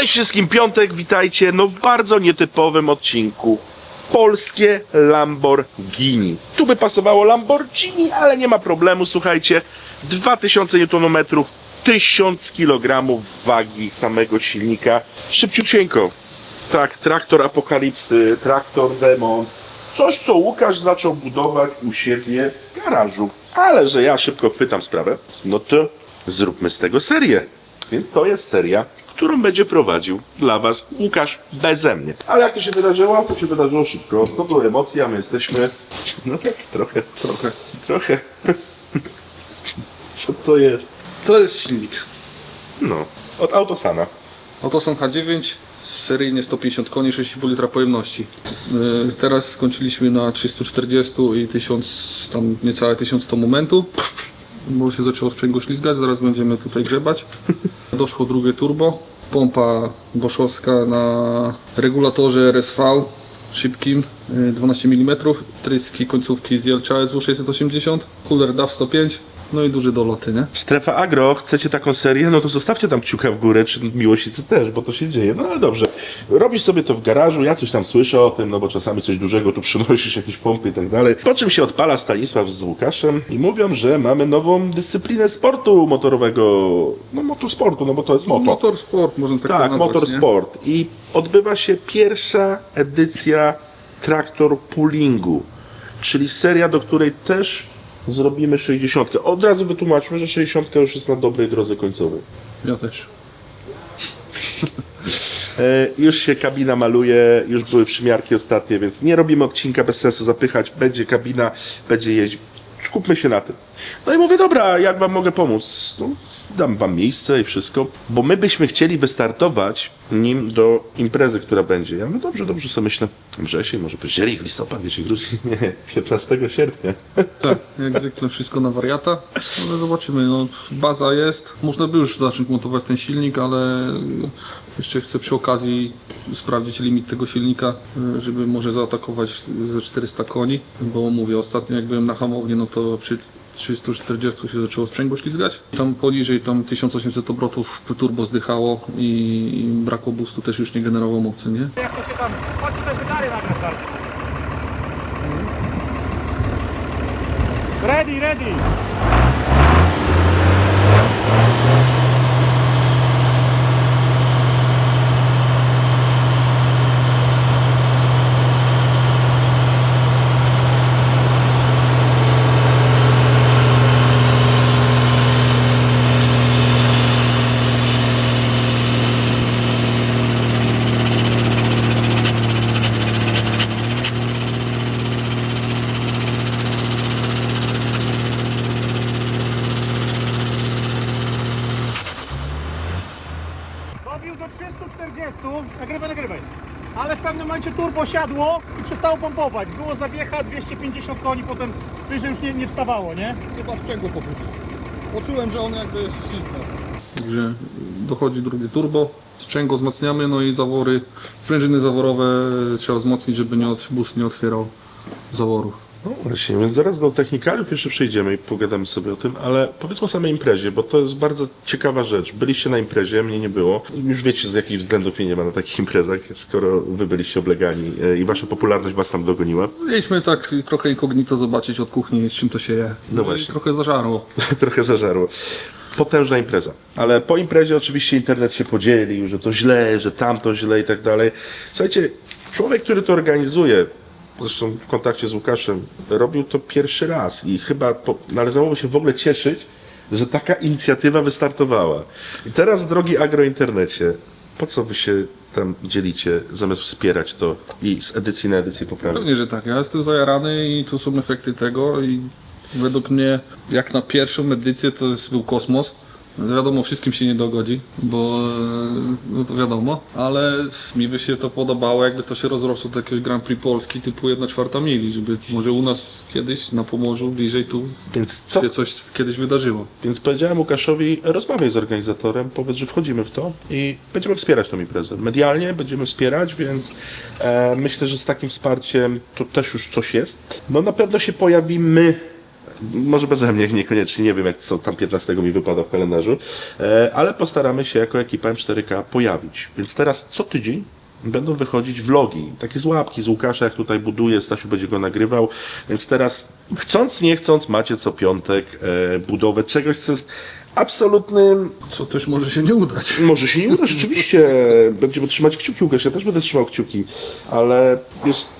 Cześć wszystkim, piątek, witajcie no w bardzo nietypowym odcinku. Polskie Lamborghini. Tu by pasowało Lamborghini, ale nie ma problemu, słuchajcie. 2000 Nm, 1000 kg wagi samego silnika. Szybciusieńko. Tak, traktor apokalipsy, traktor demon. Coś, co Łukasz zaczął budować u siebie w garażu. Ale że ja szybko chwytam sprawę, no to zróbmy z tego serię. Więc to jest seria, którą będzie prowadził dla Was Łukasz beze mnie. Ale jak to się wydarzyło? To się wydarzyło szybko. To były emocje, a my jesteśmy. No tak, trochę, trochę, trochę. Co to jest? To jest silnik. No, od Autosana. Autosan H9, seryjnie 150 koni, 6,5 litra pojemności. Yy, Teraz skończyliśmy na 340 i 1000, tam niecałe 1100 momentu. Bo się zaczęło sprzęgło ślizgać, zaraz będziemy tutaj grzebać. Doszło drugie turbo. Pompa boszowska na regulatorze RSV szybkim, yy, 12 mm. Tryski końcówki z Jelcza SW680. Cooler DAW 105. No i duże doloty, nie? Strefa Agro, chcecie taką serię? No to zostawcie tam kciuka w górę, czy miłośnicy też, bo to się dzieje. No ale dobrze. Robisz sobie to w garażu, ja coś tam słyszę o tym, no bo czasami coś dużego tu przynosisz, jakieś pompy i tak dalej. Po czym się odpala Stanisław z Łukaszem i mówią, że mamy nową dyscyplinę sportu motorowego. No motorsportu, no bo to jest moto. Motorsport, można tak, Tak, nazwać, motorsport. I odbywa się pierwsza edycja traktor poolingu, czyli seria, do której też zrobimy 60. Od razu wytłumaczmy, że 60 już jest na dobrej drodze końcowej. Ja też. E, już się kabina maluje, już były przymiarki ostatnie, więc nie robimy odcinka bez sensu zapychać. Będzie kabina, będzie jeździć. Skupmy się na tym. No i mówię, dobra, jak wam mogę pomóc? No, dam wam miejsce i wszystko, bo my byśmy chcieli wystartować nim do imprezy, która będzie. Ja mówię, dobrze, dobrze sobie myślę, wrzesień, może październik, listopad, wiecie, grudzień, nie, 15 sierpnia. Tak, jak zwykle wszystko na wariata, ale zobaczymy. No, baza jest, można by już zacząć montować ten silnik, ale jeszcze chcę przy okazji sprawdzić limit tego silnika, żeby może zaatakować ze 400 koni, bo mówię, ostatnio jak byłem na hamowni, no to przy 340 się zaczęło sprzęgło ślizgać. Tam poniżej tam 1800 obrotów turbo zdychało i, brakło boostu też już nie generował mocy, nie? Jak to się tam... Chodźcie te zegary nagle starczy. Ready, ready! Dobił do 340, nagrywaj, nagrywaj. Ale w pewnym turbo siadło i przestało pompować. Było zawiecha 250 koni, potem wyżej już nie, nie wstawało, nie? Chyba sprzęgło popuścił. Poczułem, że on jakby ślizga. Także dochodzi drugie turbo, sprzęgło wzmacniamy, no i zawory, sprężyny zaworowe trzeba wzmocnić, żeby nie od, bus nie otwierał zaworów. No właśnie, więc zaraz do technikaliów jeszcze przejdziemy i pogadamy sobie o tym, ale powiedzmy o samej imprezie, bo to jest bardzo ciekawa rzecz. Byliście na imprezie, mnie nie było. Już wiecie z jakich względów mnie nie ma na takich imprezach, skoro wy byliście oblegani e, i wasza popularność was tam dogoniła. Mieliśmy tak trochę inkognito zobaczyć od kuchni, z czym to się je. No i właśnie. trochę zażarło. Trochę zażarło. Potężna impreza. Ale po imprezie oczywiście internet się podzielił, że to źle, że tamto źle i tak dalej. Słuchajcie, człowiek, który to organizuje, zresztą w kontakcie z Łukaszem, robił to pierwszy raz i chyba po, należałoby się w ogóle cieszyć, że taka inicjatywa wystartowała. I teraz, drogi agrointernecie, po co wy się tam dzielicie, zamiast wspierać to i z edycji na edycję poprawiać? Pewnie, że tak. Ja jestem zajarany i tu są efekty tego i według mnie jak na pierwszą edycję to jest, był kosmos. Wiadomo, wszystkim się nie dogodzi, bo e, no to wiadomo, ale mi by się to podobało, jakby to się rozrosło do jakiegoś Grand Prix Polski typu 1 czwarta mili, żeby może u nas kiedyś na Pomorzu, bliżej tu Więc co się coś kiedyś wydarzyło. Więc powiedziałem Łukaszowi, rozmawiaj z organizatorem, powiedz, że wchodzimy w to i będziemy wspierać tą imprezę. Medialnie będziemy wspierać, więc e, myślę, że z takim wsparciem to też już coś jest. No na pewno się pojawimy Może beze mnie niekoniecznie, nie wiem jak to tam 15 mi wypada w kalendarzu, e, ale postaramy się jako ekipa M4K pojawić. Więc teraz co tydzień będą wychodzić vlogi, takie z łapki z Łukasza, jak tutaj buduje, Stasiu będzie go nagrywał, więc teraz chcąc nie chcąc macie co piątek e, budowę czegoś, co jest absolutnym Co też może się nie udać. może się nie uda, rzeczywiście. Będziemy trzymać kciuki, Łukasz, ja też będę trzymał kciuki, ale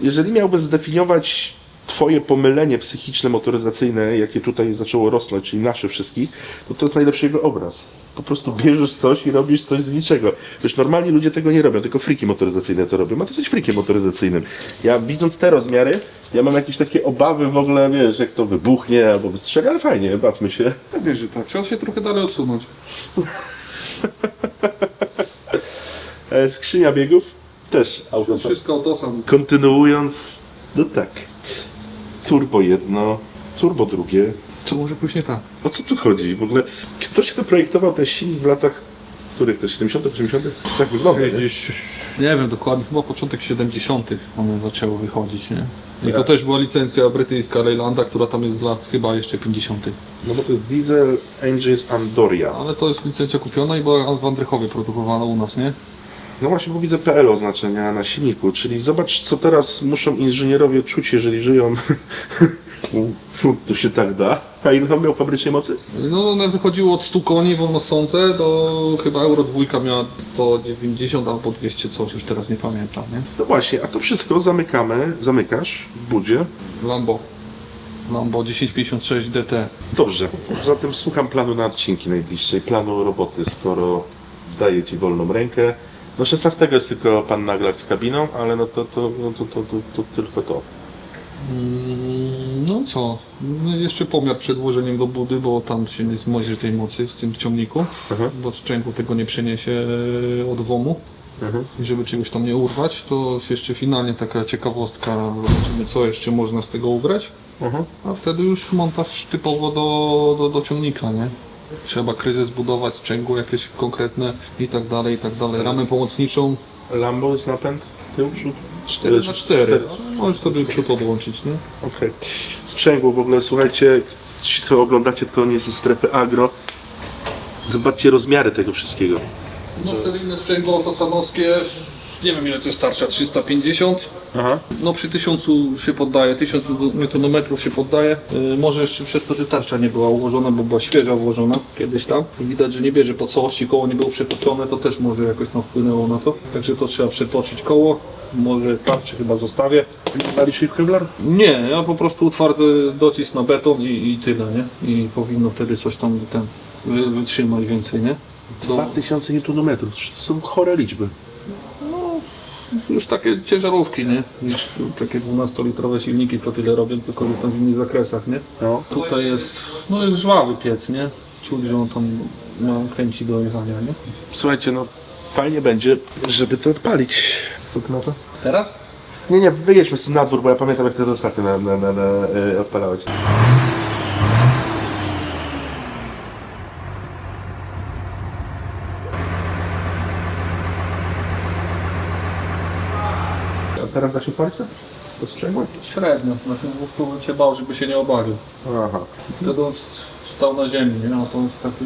jeżeli miałbym zdefiniować twoje pomylenie psychiczne, motoryzacyjne, jakie tutaj zaczęło rosnąć, czyli nasze wszystkich, to to jest najlepszy jego obraz. Po prostu bierzesz coś i robisz coś z niczego. Wiesz, normalni ludzie tego nie robią, tylko friki motoryzacyjne to robią. A ty jesteś frikiem motoryzacyjnym. Ja widząc te rozmiary, ja mam jakieś takie obawy w ogóle, wiesz, jak to wybuchnie albo wystrzeli, ale fajnie, bawmy się. Wiesz, że tak. Trzeba się trochę dalej odsunąć. E, skrzynia biegów też. Wszystko autosam. Kontynuując, no tak. Turbo jedno, turbo drugie. Co może później tak? O co tu chodzi? W ogóle kto się to projektował ten silnik w latach, których to 70 80 Tak wygląda, nie? Gdzieś, nie wiem dokładnie, chyba początek 70. one zaczęło wychodzić, nie? I to Tak. też była licencja brytyjska Leylanda, która tam jest z lat chyba jeszcze 50. No bo to jest Diesel Engines Andoria. Ale to jest licencja kupiona i była w Andrychowie produkowana u nas, nie? No właśnie, bo widzę PL oznaczenia na silniku, czyli zobacz co teraz muszą inżynierowie czuć, jeżeli żyją. tu się tak da. A ile on miał fabrycznie mocy? No one wychodziło od 100 koni wolnosące do chyba Euro 2 miała to 90 albo 200 coś, już teraz nie pamiętam, nie? No właśnie, a to wszystko zamykamy, zamykasz w budzie. Lambo. Lambo 1056 DT. Dobrze, zatem słucham planu na odcinki najbliższej, planu roboty, skoro daję Ci wolną rękę. No 16 jest tylko pan Naglak z kabiną, ale no to, to, no to, to, to, to tylko to. Mm, No co? No jeszcze pomiar przed włożeniem do budy, bo tam się nie zmoży tej mocy w tym ciągniku, Aha. bo sprzęgło tego nie przeniesie e, od WOMu. Mhm. I żeby czegoś tam nie urwać, to jeszcze finalnie taka ciekawostka, zobaczymy co jeszcze można z tego ugrać. Mhm. A wtedy już montaż typowo do, do, do ciągnika, nie? Trzeba kryzys zbudować, sprzęgło jakieś konkretne i tak dalej, i tak dalej. Ramę pomocniczą Lambo jest napęd, tył, przód? 4 na 4 Możesz sobie przód odłączyć, nie? Okej. Sprzęgło w ogóle, słuchajcie, ci co oglądacie to nie ze strefy agro. Zobaczcie rozmiary tego wszystkiego. No seryjne sprzęgło autosanowskie, nie wiem ile to jest tarcza, 350. Aha. No przy 1000 się poddaje, 1000 Nm się poddaje. Yy, może jeszcze przez to, że tarcza nie była ułożona, bo była świeża ułożona kiedyś tam. I widać, że nie bierze po całości, koło nie było przetoczone, to też może jakoś tam wpłynęło na to. Także to trzeba przetoczyć koło. Może tarczy chyba zostawię. Dali się Kevlar? Nie, ja po prostu utwardzę docisk na beton i, i tyle, nie? I powinno wtedy coś tam ten, wy, wytrzymać więcej, nie? To- 2000 Nm, to są chore liczby. Już takie ciężarówki, nie? Niż takie 12-litrowe silniki to tyle robią, tylko że tam w innych zakresach, nie? No. Tutaj jest, no jest żwawy piec, nie? Czuć, że on tam ma chęci do jechania, nie? Słuchajcie, no fajnie będzie, żeby to odpalić. Co ty na to? Teraz? Nie, nie, wyjedźmy z tym na dwór, bo ja pamiętam jak ty to ostatnio na, na, na, na, e, odpalałeś. Teraz da się palić to? To sprzęgło? Średnio, na tym wózku bym się bał, żeby się nie obalił. Aha. Wtedy on stał na ziemi, nie? A to jest takie,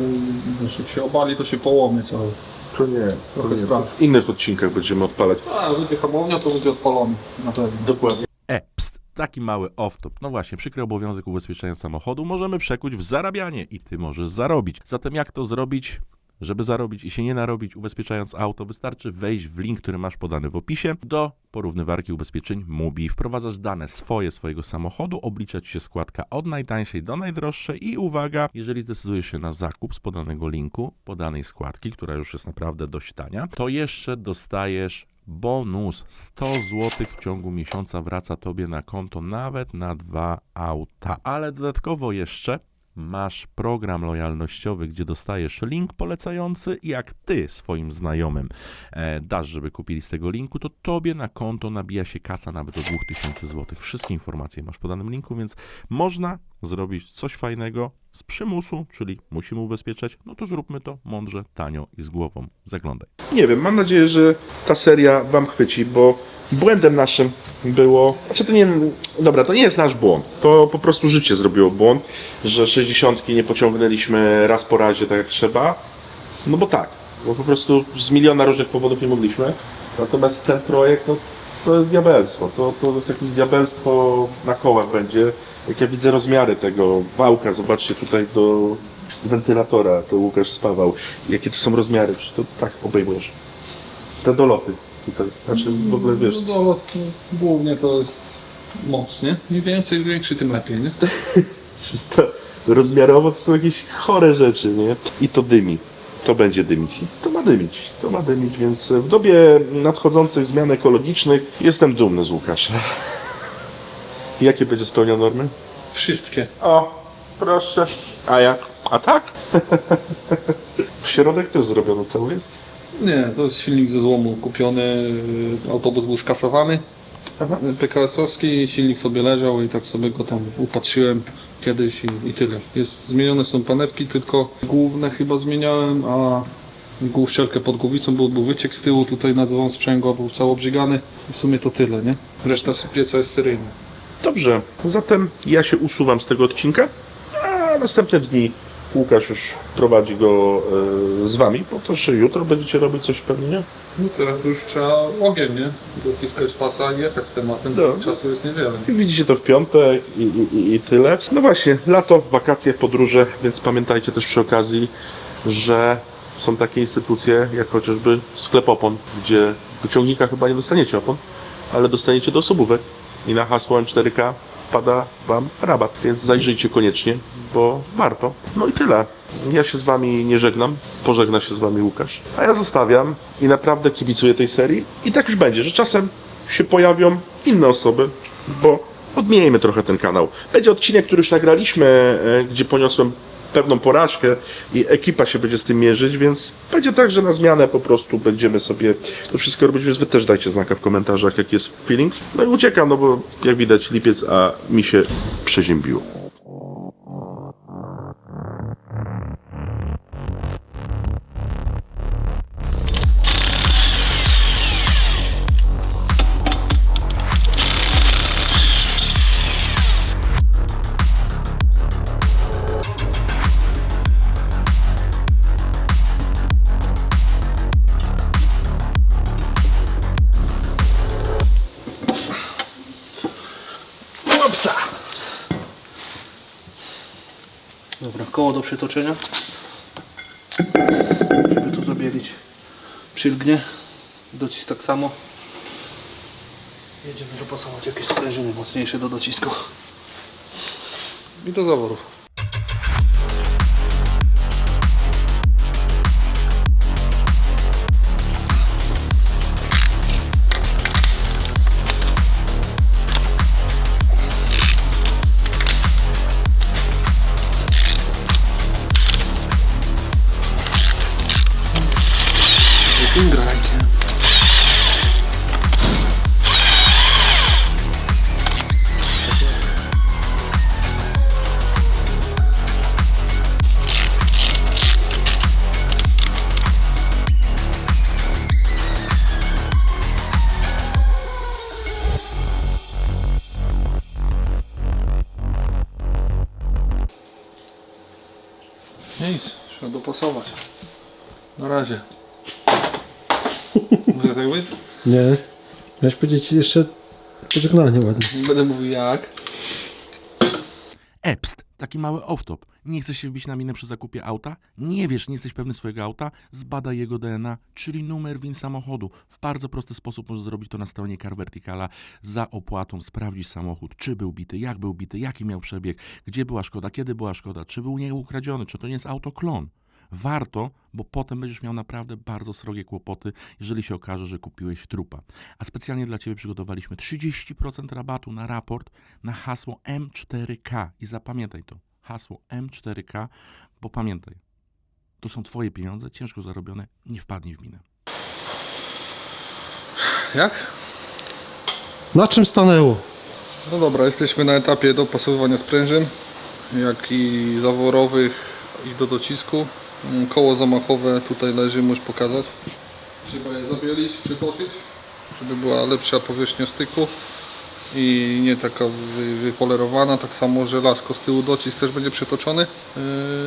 wiesz, jak się obali, to się połomie cały. To nie, to Trochę nie. strach. W innych odcinkach będziemy odpalać. A, będzie hamownia, to będzie odpalony, na pewno. Dokładnie. E, pst, taki mały off-top. No właśnie, przykry obowiązek ubezpieczenia samochodu możemy przekuć w zarabianie i ty możesz zarobić. Zatem jak to zrobić? Żeby zarobić i się nie narobić ubezpieczając auto, wystarczy wejść w link, który masz podany w opisie do porównywarki ubezpieczeń MUBI. Wprowadzasz dane swoje, swojego samochodu, oblicza ci się składka od najtańszej do najdroższej i uwaga, jeżeli zdecydujesz się na zakup z podanego linku, podanej składki, która już jest naprawdę dość tania, to jeszcze dostajesz bonus 100 zł w ciągu miesiąca wraca tobie na konto nawet na dwa auta. Ale dodatkowo jeszcze masz program lojalnościowy, gdzie dostajesz link polecający i jak ty swoim znajomym e, dasz, żeby kupili z tego linku, to tobie na konto nabija się kasa nawet o 2000 zł. Wszystkie informacje masz w podanym linku, więc można zrobić coś fajnego z przymusu, czyli musimy ubezpieczać, no to zróbmy to mądrze, tanio i z głową. Zaglądaj. Nie wiem, mam nadzieję, że ta seria wam chwyci, bo błędem naszym było. Znaczy to nie. Dobra, to nie jest nasz błąd. To po prostu życie zrobiło błąd, że 60 nie pociągnęliśmy raz po razie tak jak trzeba. No bo tak, bo po prostu z miliona różnych powodów nie mogliśmy. Natomiast ten projekt, no to jest diabelstwo. To, to jest jakieś diabelstwo na kołach będzie. Jak ja widzę rozmiary tego wałka, zobaczcie tutaj do wentylatora, to Łukasz spawał. Jakie to są rozmiary, przecież to tak obejmujesz. Te doloty tutaj, znaczy w ogóle wiesz, No, dolot, no, głównie to jest moc, nie? Im więcej, większy, tym lepiej, nie? to rozmiarowo to są jakieś chore rzeczy, nie? I to dymi. To będzie dymić. I To ma dymić. To ma dymić, więc w dobie nadchodzących zmian ekologicznych jestem dumny z Łukasza. Jakie będzie spełniał normy? Wszystkie. O, proszę. A jak? A tak? w środek też zrobiono cały jest. Nie, to jest silnik ze złomu kupiony, autobus był skasowany. PKS-owski, silnik sobie leżał i tak sobie go tam upatrzyłem kiedyś i, i tyle. Jest, zmienione są panewki, tylko główne chyba zmieniałem, a główcielkę pod głowicą, bo był wyciek z tyłu, tutaj na dzwon sprzęgła był cało obrzygany i w sumie to tyle, nie? Reszta pieca jest seryjna. Dobrze, zatem ja się usuwam z tego odcinka, a następne dni Łukasz już prowadzi go e, z wami, bo to, że jutro będziecie robić coś pewnie, nie? No teraz już trzeba ogień, nie? Dociskać pasa i jechać z tematem, No. czasu jest niewiele. I widzicie to w piątek i, i, i- i tyle. No właśnie, lato, wakacje, podróże, więc pamiętajcie też przy okazji, że są takie instytucje jak chociażby sklep opon, gdzie do ciągnika chyba nie dostaniecie opon, ale dostaniecie do osobówek i na hasło M4K pada Wam rabat, więc zajrzyjcie koniecznie, bo warto. No i tyle. Ja się z Wami nie żegnam, pożegna się z Wami Łukasz, a ja zostawiam i naprawdę kibicuję tej serii i tak już będzie, że czasem się pojawią inne osoby, bo odmienimy trochę ten kanał. Będzie odcinek, który już nagraliśmy, e, gdzie poniosłem pewną porażkę i ekipa się będzie z tym mierzyć, więc będzie tak, że na zmianę po prostu będziemy sobie to wszystko robić, więc wy też dajcie znaka w komentarzach, jaki jest feeling. No i uciekam, no bo jak widać lipiec, a mi się przeziębiło. Koło do przytoczenia. Żeby tu zabielić przylgnie. Docisk tak samo. Jedziemy dopasować jakieś sprężyny mocniejsze do docisku. I do zaworów. Dopasować. Na razie. Może tak być? Nie. Miałeś powiedzieć jeszcze pożegnanie ładnie. Nie będę mówił jak. Epst, taki mały off-top. Nie chcesz się wbić na minę przy zakupie auta? Nie wiesz, nie jesteś pewny swojego auta? Zbadaj jego DNA, czyli numer WIN samochodu. W bardzo prosty sposób możesz zrobić to na stronie Car Verticala. Za opłatą sprawdzić samochód, czy był bity, jak był bity, jaki miał przebieg, gdzie była szkoda, kiedy była szkoda, czy był nie ukradziony, czy to nie jest auto klon. Warto, bo potem będziesz miał naprawdę bardzo srogie kłopoty, jeżeli się okaże, że kupiłeś trupa. A specjalnie dla Ciebie przygotowaliśmy 30% rabatu na raport na hasło M4K. I zapamiętaj to, hasło M4K, bo pamiętaj, to są Twoje pieniądze, ciężko zarobione, nie wpadnij w minę. Jak? Na czym stanęło? No dobra, jesteśmy na etapie dopasowywania sprężyn. jak i zaworowych i do docisku. Mm, Koło zamachowe tutaj leży, możesz pokazać. Trzeba je zabielić, przytoczyć, żeby była lepsza powierzchnia styku i nie taka wy- wypolerowana. Tak samo żelazko z tyłu docisk też będzie przetoczony. Yy,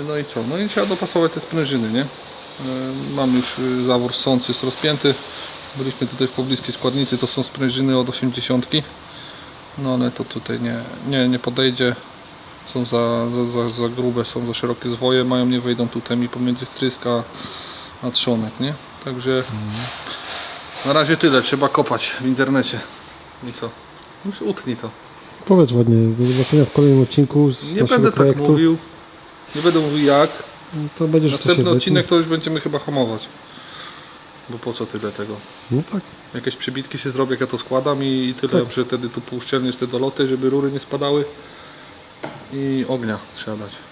No i co? No i trzeba dopasować te sprężyny, nie? Yy, Mam już yy, zawór sący, jest rozpięty. Byliśmy tutaj w pobliskiej składnicy, to są sprężyny od 80. No ale to tutaj nie, nie, nie podejdzie. Są za, za, za, grube, są za szerokie zwoje, mają nie wejdą tutaj mi pomiędzy wtryska a trzonek, nie? Także na razie tyle, trzeba kopać w internecie. I co? Już utnij to. Powiedz ładnie, do zobaczenia w kolejnym odcinku z Nie będę projektu. tak mówił. Nie będę mówił jak. To będziesz Następny odcinek to już będziemy chyba hamować. Bo po co tyle tego? No tak. Jakieś przebitki się zrobię, jak ja to składam i, i tyle, że wtedy tu półszczelniesz te doloty, żeby rury nie spadały. I ognia trzeba dać.